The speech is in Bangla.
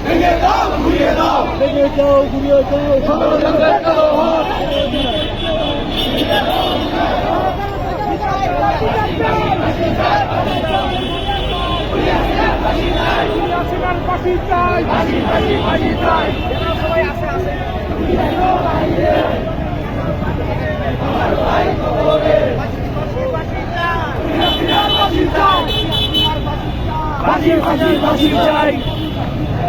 ভেঙে দাও ঘুরিয়ে দাও গণতন্ত্রের কালো হাত বাজি বাজি বাজি চাই